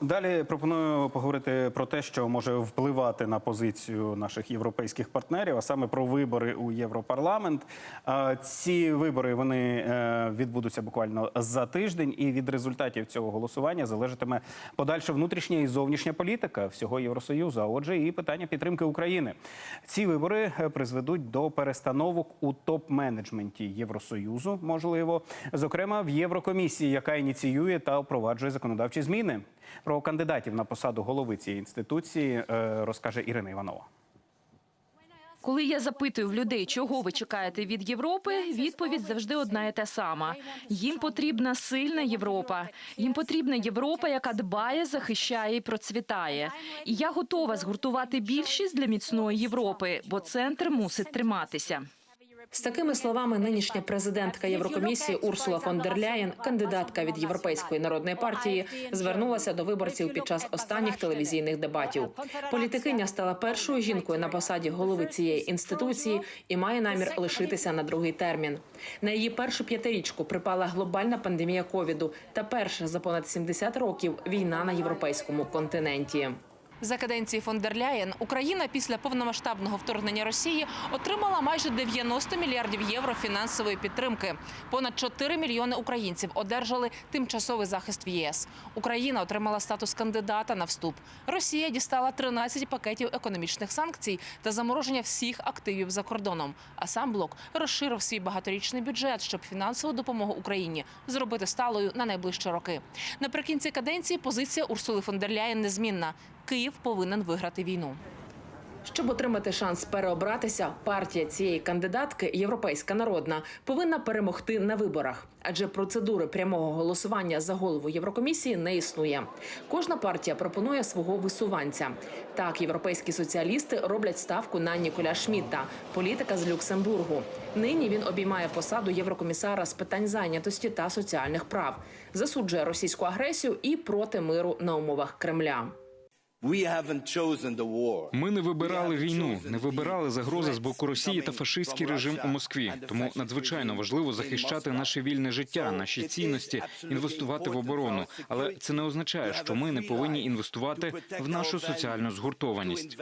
далі пропоную поговорити про те, що може впливати на позицію наших європейських партнерів, а саме про вибори у Європарламент. Ці вибори вони е, відбудуться буквально за тиждень, і від результатів цього голосування залежатиме подальша внутрішня і зовнішня політика всього Євросоюзу. А отже, і питання підтримки України. Ці вибори е, призведуть до перестановок у топ-менеджменті Євросоюзу, можливо, зокрема в Єврокомісії, яка ініціює та впроваджує законодавчі зміни. Про кандидатів на посаду голови цієї інституції е, розкаже Ірина Іванова. Коли я запитую в людей, чого ви чекаєте від Європи, відповідь завжди одна і та сама: їм потрібна сильна Європа. Їм потрібна Європа, яка дбає, захищає і процвітає. І я готова згуртувати більшість для міцної Європи, бо центр мусить триматися. З такими словами нинішня президентка Єврокомісії Урсула фон дер Ляєн, кандидатка від Європейської народної партії, звернулася до виборців під час останніх телевізійних дебатів. Політикиня стала першою жінкою на посаді голови цієї інституції і має намір лишитися на другий термін. На її першу п'ятирічку припала глобальна пандемія ковіду та перша за понад 70 років війна на європейському континенті. За каденції фон дер Ляєн Україна після повномасштабного вторгнення Росії отримала майже 90 мільярдів євро фінансової підтримки. Понад 4 мільйони українців одержали тимчасовий захист в ЄС. Україна отримала статус кандидата на вступ. Росія дістала 13 пакетів економічних санкцій та замороження всіх активів за кордоном. А сам блок розширив свій багаторічний бюджет, щоб фінансову допомогу Україні зробити сталою на найближчі роки. Наприкінці каденції позиція Урсули фон дер Ляєн незмінна. Київ повинен виграти війну. Щоб отримати шанс переобратися, партія цієї кандидатки, європейська народна, повинна перемогти на виборах, адже процедури прямого голосування за голову Єврокомісії не існує. Кожна партія пропонує свого висуванця. Так, європейські соціалісти роблять ставку на Ніколя Шмідта, політика з Люксембургу. Нині він обіймає посаду єврокомісара з питань зайнятості та соціальних прав, засуджує російську агресію і проти миру на умовах Кремля. Ми не вибирали війну, не вибирали загрози з боку Росії та фашистський режим у Москві. Тому надзвичайно важливо захищати наше вільне життя, наші цінності, інвестувати в оборону. Але це не означає, що ми не повинні інвестувати в нашу соціальну згуртованість.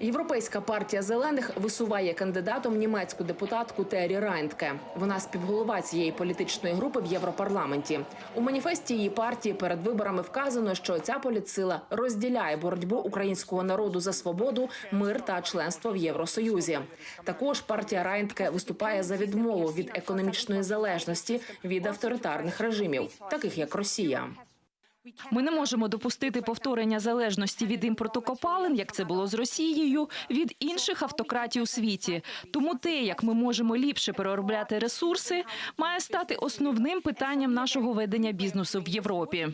Європейська партія зелених висуває кандидатом німецьку депутатку Террі Райнтке. Вона співголова цієї політичної групи в Європарламенті. У маніфесті її партії перед виборами вказано, що ця політсила розділяє боротьбу українського народу за свободу, мир та членство в Євросоюзі. Також партія Райнтке виступає за відмову від економічної залежності від авторитарних режимів, таких як Росія. Ми не можемо допустити повторення залежності від імпорту копалин, як це було з Росією, від інших автократій у світі. Тому те, як ми можемо ліпше переробляти ресурси, має стати основним питанням нашого ведення бізнесу в Європі.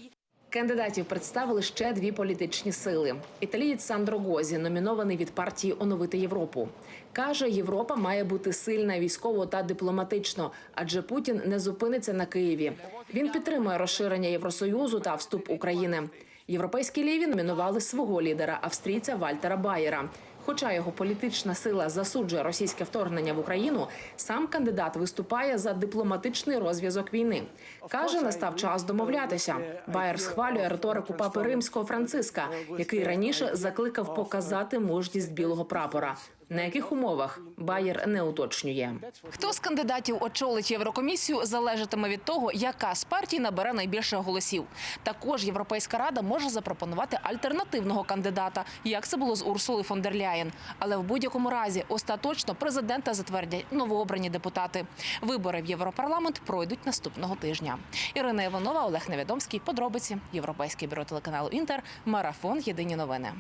Кандидатів представили ще дві політичні сили. Італієць Сандро Гозі, номінований від партії Оновити Європу, каже, Європа має бути сильна військово та дипломатично, адже Путін не зупиниться на Києві. Він підтримує розширення Євросоюзу та вступ України. Європейські ліві номінували свого лідера австрійця Вальтера Баєра. Хоча його політична сила засуджує російське вторгнення в Україну, сам кандидат виступає за дипломатичний розв'язок війни. каже, настав час домовлятися. Байер схвалює риторику папи римського Франциска, який раніше закликав показати мужність білого прапора. На яких умовах Байер не уточнює. Хто з кандидатів очолить Єврокомісію, залежатиме від того, яка з партій набере найбільше голосів. Також Європейська рада може запропонувати альтернативного кандидата, як це було з Урсули фон дер Ляєн. Але в будь-якому разі остаточно президента затвердять новообрані депутати. Вибори в Європарламент пройдуть наступного тижня. Ірина Іванова, Олег Невідомський. Подробиці Європейське бюро телеканалу Інтер. Марафон. Єдині новини.